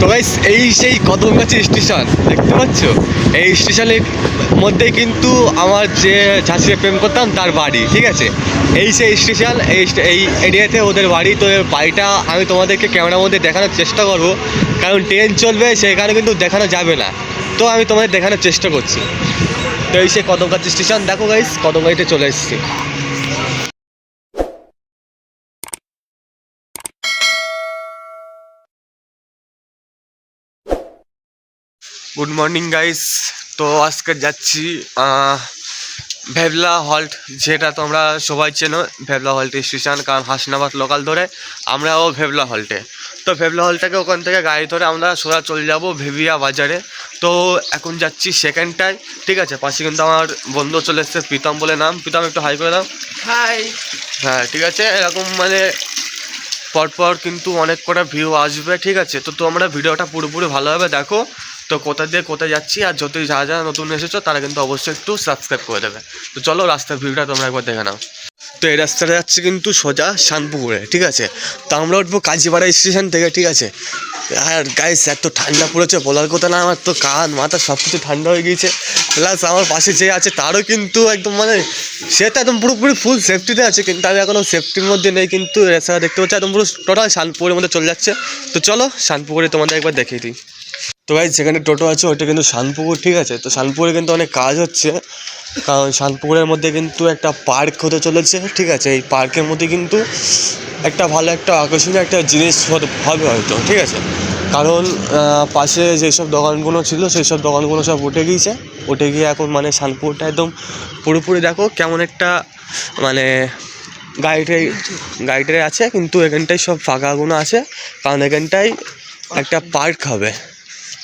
তো গাইস এই সেই কদমগাছি স্টেশন দেখতে পাচ্ছ? এই স্টেশনের মধ্যে কিন্তু আমার যে ঝাঁসিতে প্রেম করতাম, তার বাড়ি, ঠিক আছে? এই সেই স্টেশন এই এই এরিয়াতে ওদের বাড়ি, তো বাড়িটা আমি তোমাদেরকে ক্যামেরার মধ্যে দেখানোর চেষ্টা করব। কারণ ট্রেন চলবে, সেখানে কিন্তু দেখানো যাবে না। তো আমি তোমাদের দেখানোর চেষ্টা করছি। তো এই সেই কদমগাছি স্টেশন দেখো গাইস কদমগাছিতে চলে এসেছি। গুড মর্নিং গাইস তো আজকে যাচ্ছি ভেবলা হল্ট যেটা তোমরা সবাই চেনো ভেবলা হল্ট স্টেশন কারণ হাসনাবাদ লোকাল ধরে আমরাও ভেবলা হল্টে। তো ভেবলা হলটাকে ওখান থেকে গাড়ি ধরে আমরা সোজা চলে যাব ভেবিয়া বাজারে। তো এখন যাচ্ছি সেকেন্ডটায় ঠিক আছে? পাশে কিন্তু আমার বন্ধু চলে এসছে প্রীতম বলে নাম। প্রীতম একটু হাই করে দাও। হাই হ্যাঁ ঠিক আছে? এরকম মানে পরপর কিন্তু অনেক কটা ভিউ আসবে ঠিক আছে? তো তোমরা ভিডিওটা পুরোপুরি ভালোভাবে দেখো। তো কোথা দিয়ে কোথায় যাচ্ছি আর যদি যা যা নতুন এসেছ, তারা কিন্তু অবশ্যই একটু সাবস্ক্রাইব করে দেবে। তো চলো, রাস্তার ভিউটা তোমরা একবার দেখে নাও। তো এই রাস্তাটা যাচ্ছে কিন্তু সোজা শানপুকুরে, ঠিক আছে? তো আমরা উঠবো কাজীপাড়া স্টেশন থেকে, ঠিক আছে? আর গাইস এত ঠান্ডা পড়েছে, বলার কথা না, আমার তো কান, মাথা সব কিছু ঠান্ডা হয়ে গিয়েছে। প্লাস আমার পাশে যে আছে, তারও কিন্তু একদম মানে সে তো একদম পুরোপুরি ফুল সেফটিতে আছে, কিন্তু আমি এখনও সেফটির মধ্যে নেই, কিন্তু রাস্তা দেখতে পাচ্ছি, একদম পুরো টোটাল শানপুরের মধ্যে চলে যাচ্ছে। তো চলো, শানপুকুরে তোমাদের একবার দেখিয়ে দিই। তো ভাই যেখানে টোটো আছে, ওইটা কিন্তু শানপুকুর, ঠিক আছে? তো শানপুরে কিন্তু অনেক কাজ হচ্ছে। কারণ শানপুকুরের মধ্যে কিন্তু একটা পার্ক হতে চলেছে, ঠিক আছে? এই পার্কের মধ্যে কিন্তু একটা ভালো, একটা আকর্ষণীয় একটা জিনিস হবে হয়তো, ঠিক আছে? কারণ পাশে যেসব দোকানগুলো ছিল সেই সব দোকানগুলো সব উঠে গিয়েছে। উঠে গিয়ে এখন মানে শানপুরটা একদম পুরোপুরি দেখো, কেমন একটা মানে গাড়িটাই গাড়িটাই আছে, কিন্তু এখানটায় সব ফাঁকাগুলো আছে। কারণ এখানটায় একটা পার্ক হবে।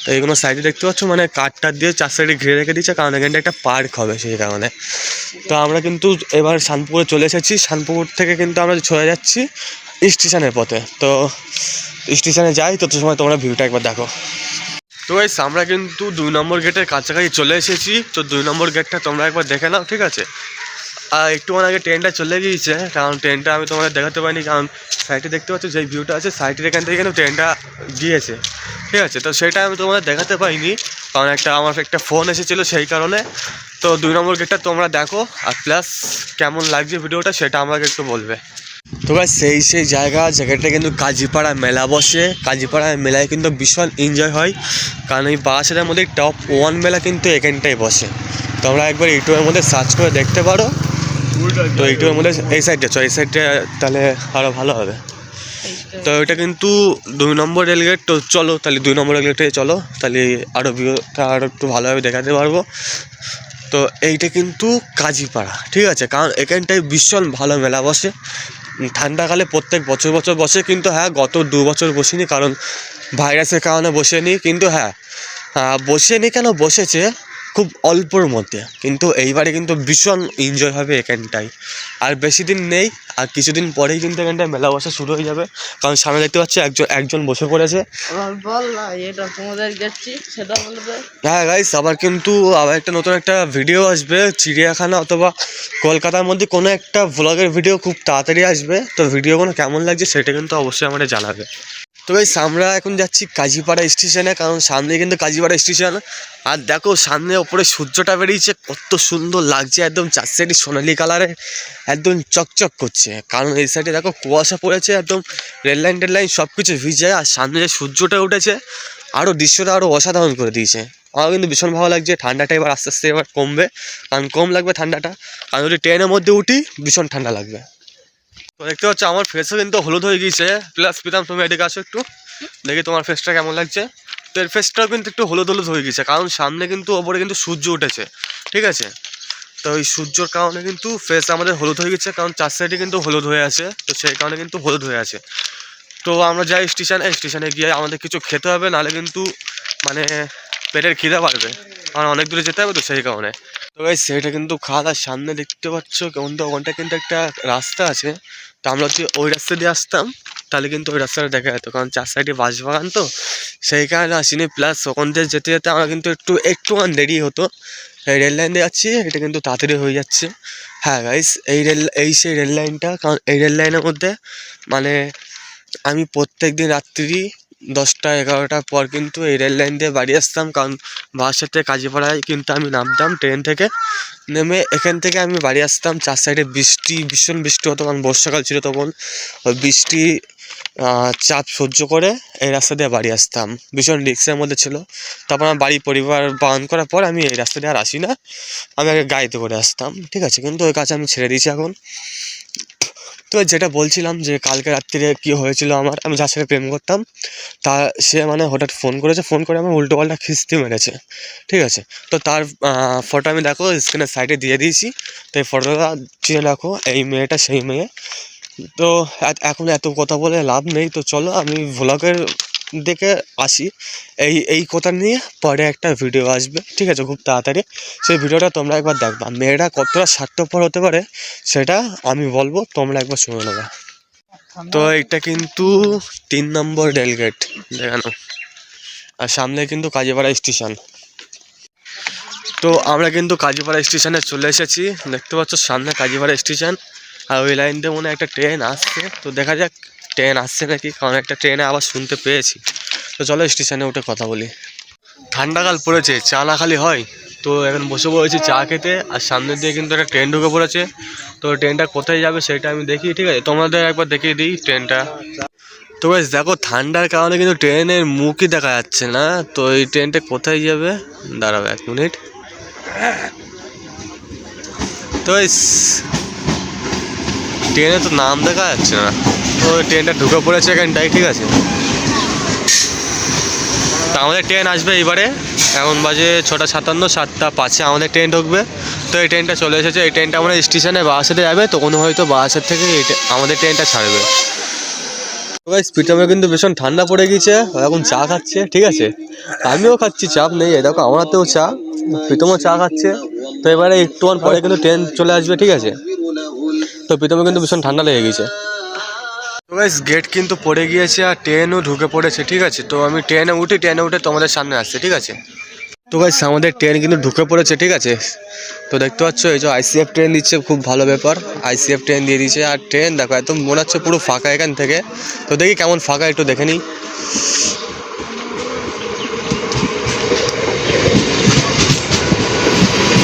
তো এইগুলো সাইডে দেখতে পাচ্ছ মানে কাঠটার দিয়ে চার সাইডে ঘিরে রেখে দিয়েছে, কারণ এখানটা একটা পার্ক হবে সেই কারণে। তো আমরা কিন্তু এবার শানপুরে চলে এসেছি। শানপুর থেকে কিন্তু আমরা চলে যাচ্ছি স্টেশনের পথে। তো স্টেশনে যাই তো সময় তোমরা ভিউটা একবার দেখো। তো গাইস আমরা কিন্তু দুই নম্বর গেটের কাছাকাছি চলে এসেছি। তো দুই নম্বর গেটটা তোমরা একবার দেখে নাও, ঠিক আছে? আর একটুক্ষণ আগে ট্রেনটা চলে গিয়েছে, কারণ ট্রেনটা আমি তোমাদের দেখাতে পারিনি, কারণ সাইডে দেখতে পাচ্ছ যে ভিউটা আছে সাইডের এখান থেকে কিন্তু ট্রেনটা গিয়েছে। ঠিক আছে, তো সেটা আমি তোমাদের দেখাতে পারিনি কারণ একটা আমার একটা ফোন এসেছিল সেই কারণে। তো দুই নম্বর গেটটা তোমরা দেখো, আর প্লাস কেমন লাগছে ভিডিওটা সেটা আমাকে একটু বলবে। তো সেই সেই জায়গা, জায়গাটা কিন্তু কাজীপাড়া মেলা বসে। কাজীপাড়া মেলায় কিন্তু ভীষণ এনজয় হয়, কারণ এই বাসাটার মধ্যে টপ ওয়ান মেলা কিন্তু এখানটাই বসে। তোমরা একবার ইউটিউবের মধ্যে সার্চ করে দেখতে পারো। তো ইউটিউবের মধ্যে এই সাইডটা চ এই সাইডটা তাহলে আরও ভালো হবে। তো এটা কিন্তু দুই নম্বর রেলগেট, তো চলো তাহলে দুই নম্বর রেলগেটে চলো, তাহলে আরও ভিউটা আরও একটু ভালোভাবে দেখাতে পারব। তো এইটা কিন্তু কাজীপাড়া, ঠিক আছে? কারণ এখানটায় ভীষণ ভালো মেলা বসে। ঠান্ডাকালে প্রত্যেক বছর বছর বসে, কিন্তু হ্যাঁ গত দু বছর বসিনি, কারণ ভাইরাসের কারণে বসেনি, কিন্তু হ্যাঁ বসেনি কেন? বসেছে। খুব অল্পর মধ্যে। কিন্তু এইবারে কিন্তু ভীষণ এনজয় হবে এখানটায় আর বেশি দিন নেই আর কিছুদিন পরেই কিন্তু এখানটায় মেলা বসা শুরু হয়ে যাবে। কারণ সামনে দেখতে পাচ্ছি একজন একজন বসে পড়েছে। হ্যাঁ গাইস আবার কিন্তু আবার একটা নতুন একটা ভিডিও আসবে চিড়িয়াখানা অথবা কলকাতার মধ্যে কোনো একটা ভ্লগের ভিডিও খুব তাড়াতাড়ি আসবে। তো ভিডিওগুলো কেমন লাগছে সেটা কিন্তু অবশ্যই আমাদের জানাবে। তো গাইস আমরা এখন যাচ্ছি কাজীপাড়া স্টেশনে কারণ সামনে কিন্তু কাজীপাড়া স্টেশন আর দেখো, সামনে ওপরে সূর্যটা বেরিয়েছে, কত সুন্দর লাগছে, একদম চার সাইডে সোনালি কালারে একদম চকচক করছে। কারণ এই সাইডে দেখো, কুয়াশা পড়েছে, একদম রেল লাইন লাইন সব কিছু ভিজে, আর সামনে যে সূর্যটা উঠেছে আরও দৃশ্যটা আরও অসাধারণ করে দিয়েছে। আমার কিন্তু ভীষণ ভালো লাগছে, ঠান্ডাটা এবার আস্তে আস্তে এবার কমবে, কারণ কম লাগবে ঠান্ডাটা। কারণ যদি ট্রেনের মধ্যে উঠি, ভীষণ ঠান্ডা লাগবে। তো দেখতে পাচ্ছ, আমার ফেসও কিন্তু হলুদ হয়ে গিয়েছে। প্লাস পিতাম তুমি এদিকে আসো একটু। দেখি তোমার ফেসটা কেমন লাগছে। তো এর ফেসটাও কিন্তু একটু হলুদ হলুদ হয়ে গিয়েছে, কারণ সামনে কিন্তু ওপরে কিন্তু সূর্য উঠেছে। ঠিক আছে? তো ওই সূর্যর কারণে কিন্তু ফেস আমাদের হলুদ হয়ে গেছে কারণ চার সাইডে কিন্তু হলুদ হয়ে আছে। তো সেই কারণে কিন্তু হলুদ হয়ে আছে। তো আমরা যাই স্টেশনে স্টেশনে গিয়ে আমাদের কিছু খেতে হবে, নাহলে কিন্তু মানে পেটের খিদে পারবে কারণ অনেক দূরে যেতে হবে তো সেই কারণে। তো ভাই সেটা কিন্তু খাওয়ার সামনে দেখতে পাচ্ছ কেমন তো ওখানটা কিন্তু একটা রাস্তা আছে। তো আমরা যদি ওই রাস্তা দিয়ে আসতাম, তাহলে কিন্তু ওই রাস্তাটা দেখা যেত। কারণ চার সাইডে বাস বাগান তো সেই কারণে আসিনি। প্লাস ওখান দিয়ে যেতে যেতে আমরা কিন্তু একটু, একটুখান দেরি হতো। রেল লাইন দিয়ে যাচ্ছি, এটা কিন্তু তাড়াতাড়ি হয়ে যাচ্ছে। হ্যাঁ গাইস এই রেল এই সেই রেল লাইনটা কারণ এই রেল লাইনের মধ্যে মানে আমি প্রত্যেক দিন রাত্রি দশটা, এগারোটার পর কিন্তু এই রেল লাইন দিয়ে বাড়ি আসতাম। কারণ থেকে কাজীপাড়ায় কিন্তু আমি নামতাম ট্রেন থেকে। নেমে এখান থেকে আমি বাড়ি আসতাম। চার সাইডে বৃষ্টি, ভীষণ বৃষ্টি হতো, কারণ বর্ষাকাল ছিল তখন। ওই বৃষ্টি চাপ সহ্য করে এই রাস্তা দিয়ে বাড়ি আসতাম। ভীষণ রিক্সের মধ্যে ছিল। তারপর আমার বাড়ি পরিবার বারণ করার পর আমি এই রাস্তা দিয়ে আর আসি না। আমি আগে গাড়িতে করে আসতাম। ঠিক আছে, কিন্তু ওই কাজ আমি ছেড়ে দিয়েছি এখন। তো যেটা বলছিলাম যে কালকে রাত্রিরে কী হয়েছিল আমার, আমি যার সাথে প্রেম করতাম, তা সে মানে হঠাৎ ফোন করেছে ফোন করে আমার উল্টো পাল্টা খিস্তি মেরেছে, ঠিক আছে? তো তার ফটো আমি দেখো স্ক্রিনের সাইডে দিয়ে দিয়েছি, তো এই ফটোটা চিনে রাখো এই মেয়েটা সেই মেয়ে। তো এখন এত কথা বলে লাভ নেই, তো চলো আমি ভ্লগের দেখে আসি। এই এই কথা নিয়ে পরে একটা ভিডিও আসবে, ঠিক আছে? খুব তাড়াতাড়ি। সেই ভিডিওটা তোমরা একবার দেখবা। মেয়েরা কতটা স্বার্থপর হতে পারে, সেটা আমি বলব, তোমরা একবার শুনে নেবে। তো এটা কিন্তু তিন নম্বর রেলগেট দেখানো। আর সামনে কিন্তু কাজীপাড়া স্টেশন তো আমরা কিন্তু কাজীপাড়া স্টেশনে চলে এসেছি। দেখতে পাচ্ছ, সামনে কাজীপাড়া স্টেশন আর ওই লাইন দিয়ে মনে একটা ট্রেন আসছে। তো দেখা যাক ট্রেন আসছে নাকি? কারণ একটা ট্রেনে আবার শুনতে পেয়েছি। তো চলো স্টেশনে উঠে কথা বলি। ঠান্ডাকাল পড়েছে, চা না খালি হয়? তো এখন বসে পড়েছি চা খেতে, আর সামনের দিয়ে কিন্তু একটা ট্রেন ঢুকে পড়েছে। তো ট্রেনটা কোথায় যাবে সেটা আমি দেখি, ঠিক আছে? তোমাদের একবার দেখিয়ে দিই ট্রেনটা। তো বেশ, দেখো ঠান্ডার কারণে কিন্তু ট্রেনের মুখই দেখা যাচ্ছে না। তো এই ট্রেনটা কোথায় যাবে? দাঁড়াও এক মিনিট। তো ট্রেনে তো নাম দেখা যাচ্ছে না। তো ট্রেনটা ঢুকে পড়েছে এখানটায় ঠিক আছে। তা আমাদের ট্রেন আসবে এবারে, এখন বাজে ছটা সাতান্ন, সাতটা পাঁচে আমাদের ট্রেন ঢুকবে। তো এই ট্রেনটা চলে এসেছে, এই ট্রেনটা আমরা স্টেশনে বাসেতে যাবে, তখন হয়তো বাসের থেকে আমাদের ট্রেনটা ছাড়বে। স্পিডামে কিন্তু ভীষণ ঠান্ডা পড়ে গিয়েছে এখন চা খাচ্ছে, ঠিক আছে? আমিও খাচ্ছি চাপ নেই দেখো আমার হাতেও চা, প্রীতমও চা খাচ্ছে। তো এবারে একটু পরে কিন্তু ট্রেন চলে আসবে, ঠিক আছে? তো প্রীতমে কিন্তু ভীষণ ঠান্ডা লেগে গেছে। তো গাইস গেট কিন্তু পড়ে গিয়েছে আর ট্রেনও ঢুকে পড়েছে, ঠিক আছে? তো আমি ট্রেনে উঠি ট্রেনে উঠে তোমাদের সামনে আসছে, ঠিক আছে? তো গাইস আমাদের ট্রেন কিন্তু ঢুকে পড়েছে, ঠিক আছে? তো দেখতে পাচ্ছ, এই যে আইসিএফ ট্রেন দিচ্ছে, খুব ভালো ব্যাপার। আইসিএফ ট্রেন দিয়ে দিচ্ছে আর ট্রেন দেখো, একদম মনে হচ্ছে পুরো ফাঁকা এখান থেকে। তো দেখি কেমন ফাঁকা, একটু দেখে নিই।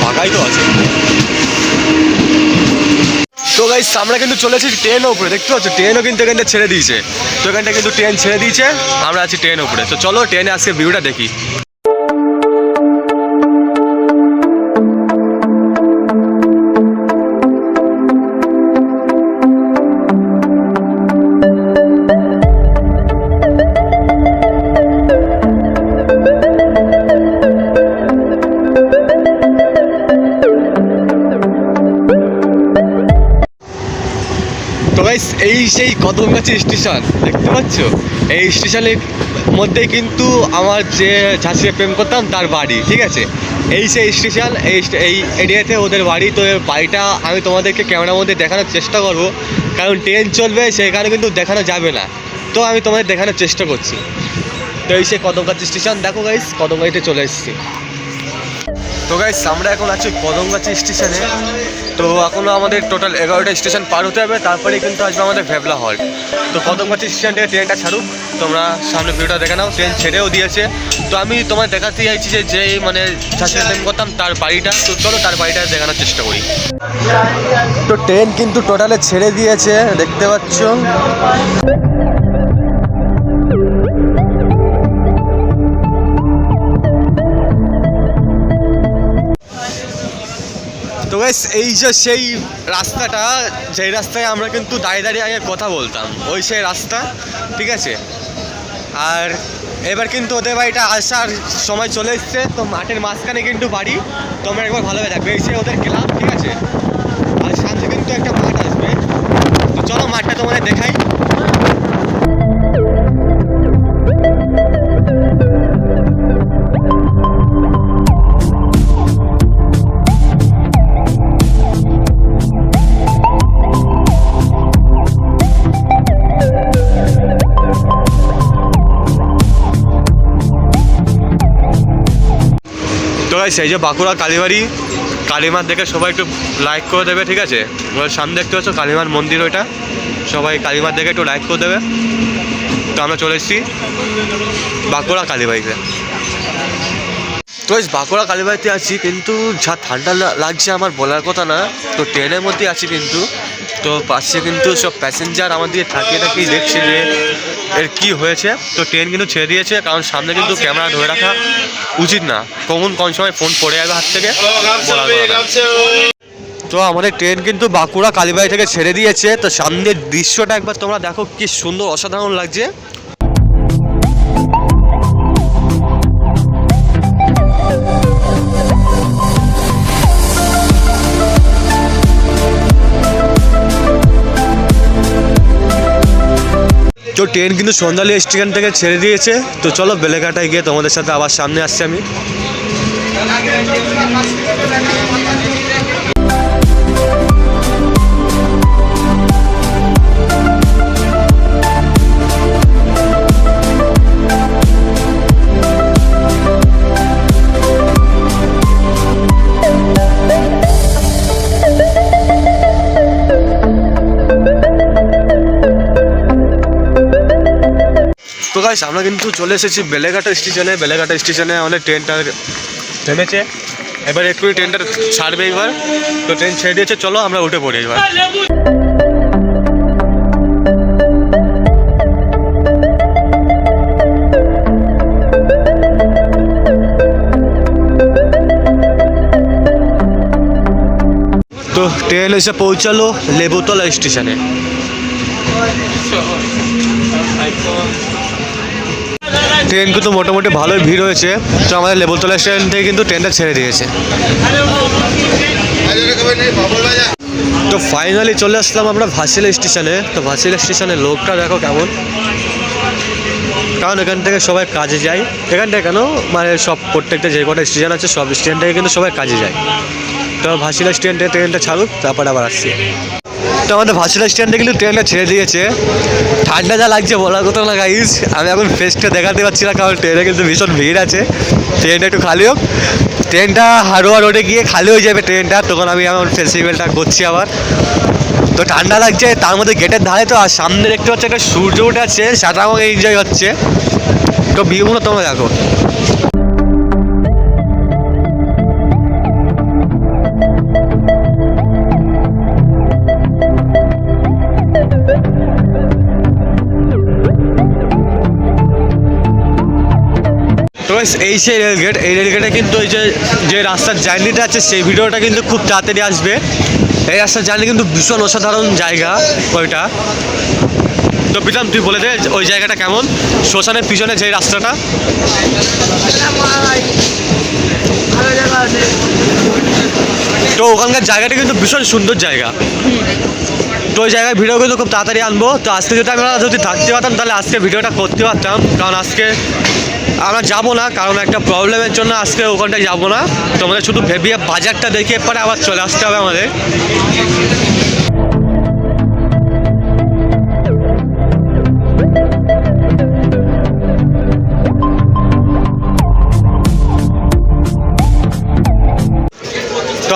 ফাঁকাই তো আছে। তো গাইস আমরা কিন্তু চলে চলেছি ট্রেনের উপরে, দেখতে পাচ্ছ? ট্রেনও কিন্তু এখানটা ছেড়ে দিয়েছে। তো এখানটা কিন্তু ট্রেন ছেড়ে দিয়েছে, আমরা আছি ট্রেন উপরে। তো চলো ট্রেনে আজকে ভিউটা দেখি। গাইস এই সেই কদমগাছি স্টেশন দেখতে পাচ্ছ? এই স্টেশনের মধ্যেই কিন্তু আমার যে ঝাঁসিয়ে প্রেম করতাম, তার বাড়ি, ঠিক আছে? এই সেই স্টেশন এই এই এরিয়াতে ওদের বাড়ি, তো বাড়িটা আমি তোমাদেরকে ক্যামেরার মধ্যে দেখানোর চেষ্টা করব। কারণ ট্রেন চলবে, সেখানে কিন্তু দেখানো যাবে না। তো আমি তোমাদের দেখানোর চেষ্টা করছি। তো এই সেই কদমগাছি স্টেশন দেখো গাইস কদমগাছিতে চলে এসেছি। তো গাইস আমরা এখন আছি কদমগাছি স্টেশনে তো এখনও আমাদের টোটাল এগারোটা স্টেশন পার হতে হবে, তারপরে কিন্তু আসবে আমাদের ভেবলা হল্ট তো কদমগাছি স্টেশন থেকে ট্রেনটা ছাড়ুক, তোমরা সামনে ভিডিওটা দেখে নাও ট্রেন ছেড়েও দিয়েছে। তো আমি তোমার দেখাতে চাইছি যে যেই মানে প্রেম করতাম, তার বাড়িটা। তো চলো তার বাড়িটা দেখানোর চেষ্টা করি। তো ট্রেন কিন্তু টোটালে ছেড়ে দিয়েছে, দেখতে পাচ্ছ। গাইস এই যে সেই রাস্তাটা, যেই রাস্তায় আমরা কিন্তু দাঁড়িয়ে দাঁড়িয়ে আগে কথা বলতাম, ওই সেই রাস্তা, ঠিক আছে? আর এবার কিন্তু ওদের বাড়িটা আসার সময় চলে এসছে, তো মাঠের মাঝখানে কিন্তু বাড়ি, তোমরা একবার ভালোভাবে দেখবে, এই যে ওদের ক্লাব, ঠিক আছে? আর সামনে কিন্তু একটা মাঠ আসবে, তো চলো মাঠটা তোমাদের দেখাই। গাইস এই যে বাঁকুড়া কালীবাড়ি, কালীমার দেখে সবাই একটু লাইক করে দেবে, ঠিক আছে? সামনে দেখতে পাচ্ছ কালীমার মন্দির ওইটা। সবাই কালীমার দেখে একটু লাইক করে দেবে। তো আমরা চলে এসেছি বাঁকুড়া কালীবাড়িতে। তো বাঁকুড়া কালীবাড়িতে আছি, কিন্তু যা ঠান্ডা লাগছে আমার বলার কথা না, তো ট্রেনের মধ্যে আছি কিন্তু। তো পাশে কিন্তু সব প্যাসেঞ্জার আমাদের থাকিয়ে থাকি দেখছে যে এর কি হয়েছে। তো ট্রেন কিন্তু ছেড়ে দিয়েছে, কারণ সামনে কিন্তু ক্যামেরা ধরে রাখা উচিত না। কখন কোন সময় ফোন পড়ে যাবে হাত থেকে। তো আমাদের ট্রেন কিন্তু বাঁকুড়া কালীবাড়ি থেকে ছেড়ে দিয়েছে। তো সামনের দৃশ্যটা একবার তোমরা দেখো, কি সুন্দর, অসাধারণ লাগছে। তো ট্রেন কিন্তু সন্ধ্যালি স্টেশন থেকে ছেড়ে দিয়েছে। তো চলো বেলেঘাটায় গিয়ে তোমাদের সাথে আবার সামনে আসছি আমি। গাইস আমরা কিন্তু চলে এসেছি বেলেঘাটা স্টেশনে। বেলেঘাটা স্টেশনে আমাদের ট্রেনটা থেমেছে। এবার একটু ট্রেনটা ছাড়বে এবার। তো ট্রেন ছেড়ে দিয়েছে, চলো আমরা উঠে পড়ি এবার। তো ট্রেন এসে পৌঁছালো লেবুতলা স্টেশনে। ট্রেন কিন্তু মোটামুটি ভালোই ভিড় হয়েছে। তো আমাদের লেবুতলা স্টেশন থেকে কিন্তু ট্রেনটা ছেড়ে দিয়েছে। তো ফাইনালি চলে আসলাম আমরা ভাসিলা স্টেশনে। তো ভাসিলা স্টেশনে লোকটা দেখো কেমন। কারণ এখান থেকে সবাই কাজে যায়। এখান থেকে কেন? মানে সব প্রত্যেকটা যে কটা স্টেশন আছে, সব স্টেশন থেকে কিন্তু সবাই কাজে যায়। তো ভাসিলা স্টেশন থেকে ট্রেনটা ছাড়ুক, তারপর আবার আসছি। তো আমাদের ভাসিলা স্ট্যান্ডে কিন্তু ট্রেনটা ছেড়ে দিয়েছে। ঠান্ডা যা লাগছে বলার কথা না গাইস আমি এখন ফেসটা দেখাতে পারছি না কারণ ট্রেনে কিন্তু ভীষণ ভিড় আছে। ট্রেনটা একটু খালি হোক। ট্রেনটা হারোয়া রোডে গিয়ে খালি হয়ে যাবে ট্রেনটা। তখন আমি এখন ফেস্টিভ্যালটা করছি আবার। তো ঠান্ডা লাগছে, তার মধ্যে গেটের ধারে তো আর সামনে দেখতে পাচ্ছি একটা সূর্য উঠে আছে। সেটা আমাকে এনজয় হচ্ছে। তো ভিউগুলো তোমরা দেখো। Guys, এই সেই রেলগেট। এই রেলগেটে কিন্তু এই যে যে রাস্তার জার্নিটা আছে সেই ভিডিওটা কিন্তু খুব তাড়াতাড়ি আসবে। এই রাস্তার জার্নি কিন্তু ভীষণ অসাধারণ জায়গা ওইটা। তো প্রীতম তুই বলে দে ওই জায়গাটা কেমন? শ্মশানের পিছনে যে রাস্তাটা। তো ওখানকার জায়গাটা কিন্তু ভীষণ সুন্দর জায়গা। তো ওই জায়গায় ভিডিও কিন্তু খুব তাড়াতাড়ি আনব। তো আজকে যদি আমরা যদি থাকতে পারতাম, তাহলে আজকে ভিডিওটা করতে পারতাম। কারণ আজকে আমরা যাব না, কারণ একটা প্রবলেমের জন্য আজকে ওখানটায় যাব না। তো আমাদের শুধু ভেবিয়ে বাজারটা দেখিয়ে পরে আবার চলে আসতে হবে আমাদের।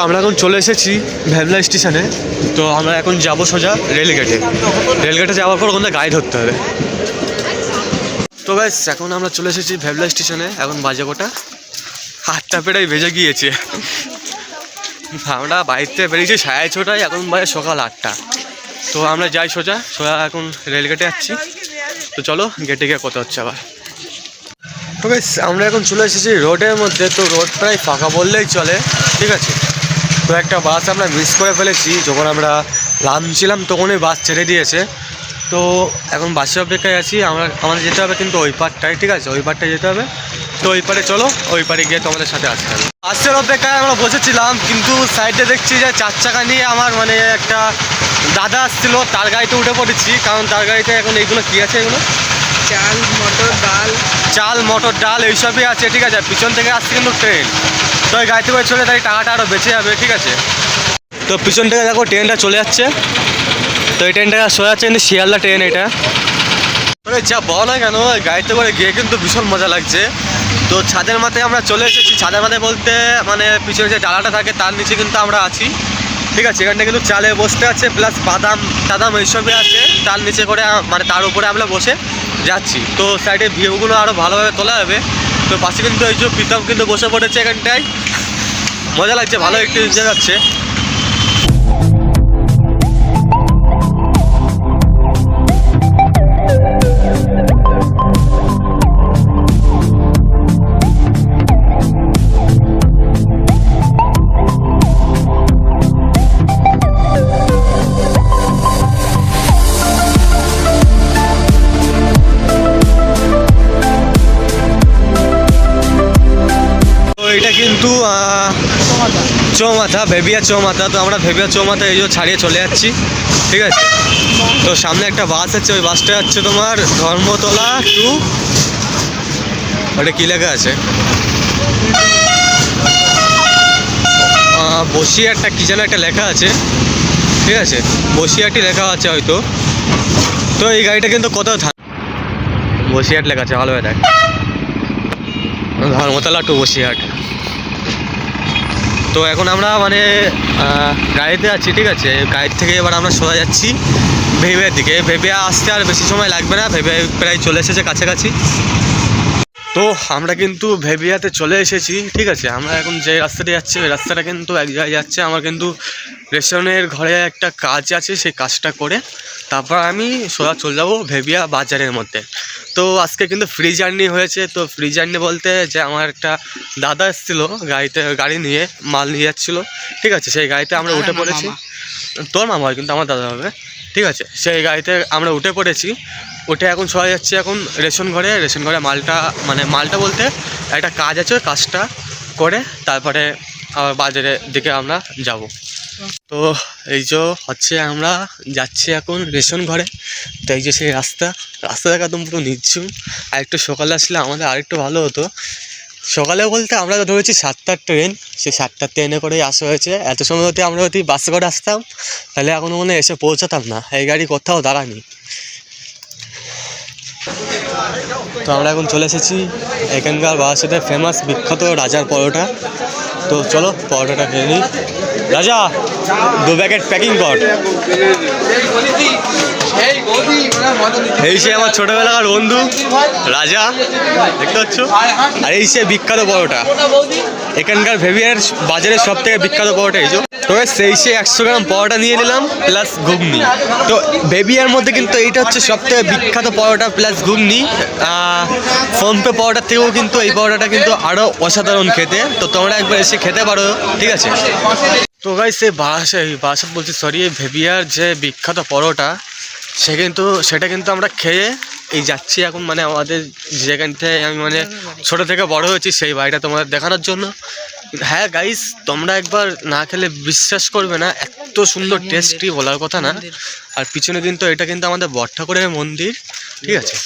আমরা এখন চলে এসেছি ভ্যাবলা স্টেশনে। তো আমরা এখন যাব সোজা রেলগেটে। রেলগেটে যাওয়ার পর ওখানে গাড়ি ধরতে হবে। তো ব্যাস, এখন আমরা চলে এসেছি ভ্যাবলা স্টেশনে, এখন বাজে কোটা? আটটা পেটাই ভেজে গিয়েছে। আমরা বাড়িতে বেরিয়েছি সাড়ে ছটায়, এখন বাজে সকাল আটটা। তো আমরা যাই সোজা সোজা এখন রেলগেটে যাচ্ছি। তো চলো, গেটে গিয়ে কথা হচ্ছে আবার। তো বেশ আমরা এখন চলে এসেছি রোডের মধ্যে, তো রোড প্রায় ফাঁকা বললেই চলে, ঠিক আছে? তো একটা বাস আমরা মিস করে ফেলেছি। যখন আমরা নামছিলাম তখনই বাস ছেড়ে দিয়েছে। তো এখন বাসের অপেক্ষায় আছি। আমরা আমাদের যেতে হবে কিন্তু ওই পারটায় ঠিক আছে? ওই পারটায় যেতে হবে। তো ওই পারে চলো ওই পারে গিয়ে তোমাদের সাথে আসতে হবে। বাসের অপেক্ষায় আমরা বসেছিলাম কিন্তু সাইডে দেখছি যে চার চাকা নিয়ে আমার মানে একটা দাদা আসছিল তার গাড়িতে উঠে পড়েছি। কারণ তার গাড়িতে এখন এইগুলো কী আছে এগুলো? চাল মটর ডাল। চাল মটর ডাল এইসবই আছে ঠিক আছে? পিছন থেকে আসছে কিন্তু ট্রেন তো ওই গাড়িতে করে চলে, তাই টাকাটা আরও বেঁচে যাবে, ঠিক আছে? তো পিছন থেকে দেখো ট্রেনটা চলে যাচ্ছে। তো এই ট্রেনটা চলে যাচ্ছে কিন্তু শিয়ালদা ট্রেন এটা। তবে যা বল না কেন ওই গাড়িতে করে গিয়ে কিন্তু ভীষণ মজা লাগছে। তো ছাদের মাথায় আমরা চলে এসেছি। ছাদের মাথায় বলতে মানে পিছনে যে ডালাটা থাকে, তার নিচে কিন্তু আমরা আছি। ঠিক আছে, এখানটা কিন্তু চালে বসতে আছে প্লাস বাদাম টাদাম এইসবই আছে। তার নিচে করে মানে তার উপরে আমরা বসে যাচ্ছি। তো সাইডে ভিউগুলো আরও ভালোভাবে তোলা হবে। তো পাশে কিন্তু এই যে প্রীতম কিন্তু বসে পড়েছে এখানটায়। মজা লাগছে ভালো একটু এনজয় যাচ্ছে এটা কিন্তু চৌমাথা। ভেবিয়া চৌমাথা। তো আমরা ভেবিয়া চৌমাথা এই ছাড়িয়ে চলে যাচ্ছি ঠিক আছে? তো সামনে একটা বাস আছে ওই বাসটা হচ্ছে তোমার ধর্মতলা টু ওটা কী লেখা আছে? আহ, বসিয়ারটা কী যেন একটা লেখা আছে ঠিক আছে? বসিয়ারটি লেখা আছে হয়তো। তো এই গাড়িটা কিন্তু কোথাও থাক বসিয়াট লেখা আছে ভালোভাবে দেখ। ধর্মতলা টু বসিরহাট তো এখন আমরা মানে গাড়িতে আছি, ঠিক আছে? গাড়ির থেকে এবার আমরা সোজা যাচ্ছি ভেবের দিকে। ভেবে আসতে আর বেশি সময় লাগবে না। ভেবে প্রায় চলে এসেছে কাছাকাছি। তো আমরা কিন্তু ভেবিয়াতে চলে এসেছি ঠিক আছে? আমরা এখন যে রাস্তাটা যাচ্ছি ওই রাস্তাটা কিন্তু এক জায়গায় যাচ্ছে। আমার কিন্তু রেশনের ঘরে একটা কাজ আছে সেই কাজটা করে তারপর আমি সোজা চলে যাব ভেবিয়া বাজারের মধ্যে। তো আজকে কিন্তু ফ্রি জার্নি হয়েছে। তো ফ্রি জার্নি বলতে যে আমার একটা দাদা এসেছিল গাড়িতে গাড়ি নিয়ে মাল নিয়ে যাচ্ছিল ঠিক আছে? সেই গাড়িতে আমরা উঠে পড়েছি। তোর মামা হয় কিন্তু আমার দাদা হবে ঠিক আছে? সেই গাড়িতে আমরা উঠে পড়েছি। উঠে এখন সবাই যাচ্ছি এখন রেশন ঘরে রেশন ঘরে মালটা মানে মালটা বলতে একটা কাজ আছে কাজটা করে তারপরে আবার বাজারের দিকে আমরা যাব। তো এই যে হচ্ছে আমরা যাচ্ছি এখন রেশন ঘরে। তো এই যে সেই রাস্তা রাস্তা দেখা একদম পুরো নিচ্ছুম আর একটু সকালে আসলে আমাদের আরেকটু ভালো হতো। সকালে বলতে আমরা ধরেছি সাতটার ট্রেন, সেই সাতটার ট্রেনে করেই আসা হয়েছে। এত সময় হতে আমরা যদি বাসে করে আসতাম, তাহলে এখনও মনে এসে পৌঁছাতাম না। এই গাড়ি কোথাও দাঁড়ানি তো আমরা এখন চলে এসেছি এখানকার বাসাতে ফেমাস বিখ্যাত রাজার পরোটা। তো চলো, পরোটাটা খেয়ে নিই। রাজা, দু প্যাকেট প্যাকিং কর এই সে আমার ছোটবেলাকার বন্ধু, রাজা, দেখতে পাচ্ছ? আর এই সে বিখ্যাত পরোটা। এখানকার ভেবিয়ার বাজারের সব থেকে বিখ্যাত পরোটা এই তো সেই সে একশো গ্রাম পরোটা নিয়ে নিলাম, প্লাস ঘুগনি। তো বেবিয়ার মধ্যে কিন্তু এইটা হচ্ছে সব থেকে বিখ্যাত পরোটা, প্লাস ঘুগনি। ফোনপে পরোটার থেকেও কিন্তু এই পরোটাটা কিন্তু আরও অসাধারণ খেতে। তো তোমরা একবার এসে খেতে পারো, ঠিক আছে? তো গাই সে বাসা বাসা বলছি সরি ভেবিয়ার যে বিখ্যাত পরোটা সে কিন্তু, সেটা কিন্তু আমরা খেয়ে এই যাচ্ছি এখন মানে আমাদের যেখান থেকে আমি মানে ছোট থেকে বড় হয়েছি, সেই বাড়িটা তোমাদের দেখানোর জন্য। হ্যাঁ গাইস তোমরা একবার না খেলে বিশ্বাস করবে না, এত সুন্দর টেস্টি বলার কথা না। আর পিছনে কিন্তু এটা কিন্তু আমাদের বট ঠাকুরের মন্দির, ঠিক আছে?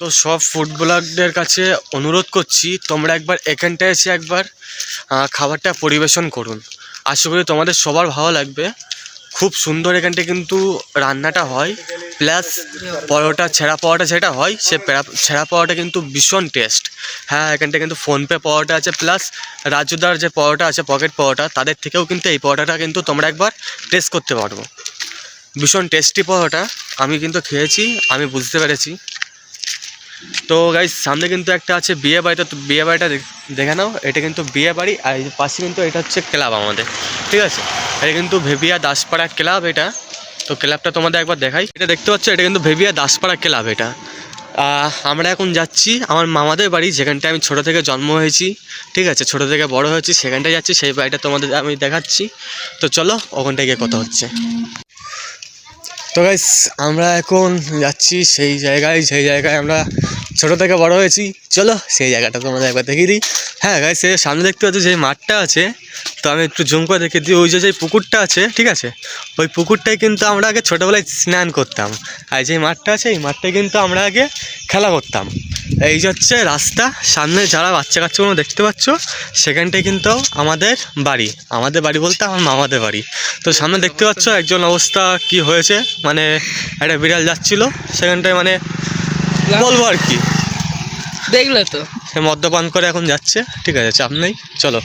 তো সব ফুড কাছে অনুরোধ করছি, তোমরা একবার এখানটায় এসে একবার খাবারটা পরিবেশন করুন। আশা করি তোমাদের সবার ভালো লাগবে। খুব সুন্দর এখানটা কিন্তু রান্নাটা হয়, প্লাস পরোটা, ছেঁড়া পরোটা যেটা হয়, সে ছেঁড়া পরোটা কিন্তু ভীষণ টেস্ট হ্যাঁ এখানটা কিন্তু ফোনপে পরোটা আছে, প্লাস রাজুদার যে পরোটা আছে পকেট পরোটা, তাদের থেকেও কিন্তু এই পরোটাটা কিন্তু তোমরা একবার টেস্ট করতে পারব ভীষণ টেস্টি পরোটা, আমি কিন্তু খেয়েছি, আমি বুঝতে পেরেছি। তো গাইজ সামনে কিন্তু একটা আছে বিয়ে বাড়িটা বিয়ে বাড়িটা দেখে নাও, এটা কিন্তু বিয়ে বাড়ি, আর পাশে কিন্তু এটা হচ্ছে ক্লাব আমাদের। ঠিক আছে? এটা কিন্তু ভেবিয়া দাসপাড়া ক্লাব এটা। তো ক্লাবটা তোমাদের একবার দেখাই। এটা দেখতে পাচ্ছ, এটা কিন্তু ভেবিয়া দাসপাড়া ক্লাব এটা। আমরা এখন যাচ্ছি আমার মামাদের বাড়ি, যেখানটায় আমি ছোট থেকে জন্ম হয়েছি। ঠিক আছে? ছোট থেকে বড় হয়েছি, সেখানটায় যাচ্ছি, সেই বাড়িটা তোমাদের আমি দেখাচ্ছি। তো চলো ওখানটায় গিয়ে কথা হচ্ছে। তো গাইস আমরা এখন যাচ্ছি সেই জায়গায় সেই জায়গায় আমরা ছোটো থেকে বড় হয়েছি। চলো, সেই জায়গাটা তোমাদের একবার দেখিয়ে দিই। হ্যাঁ গাইস সেই সামনে দেখতে পাচ্ছি যে মাঠটা আছে। তো আমি একটু জুম করে দেখিয়ে দিই। ওই যে যে পুকুরটা আছে ঠিক আছে? ওই পুকুরটায় কিন্তু আমরা আগে ছোটোবেলায় স্নান করতাম। আর যে মাঠটা আছে এই মাঠটায় কিন্তু আমরা আগে খেলা করতাম। এই যে হচ্ছে রাস্তা সামনে যারা বাচ্চা কাচ্চাগুলো দেখতে পাচ্ছ সেখানটায় কিন্তু আমাদের বাড়ি। আমাদের বাড়ি বলতে আমার মামাদের বাড়ি। তো সামনে দেখতে পাচ্ছ একজন অবস্থা কি হয়েছে? মানে একটা বিড়াল যাচ্ছিল সেখানটায় মানে বলব আর কি। দেখলে তো। সে মদ্যপান করে এখন যাচ্ছে ঠিক আছে চাপ নেই চলো।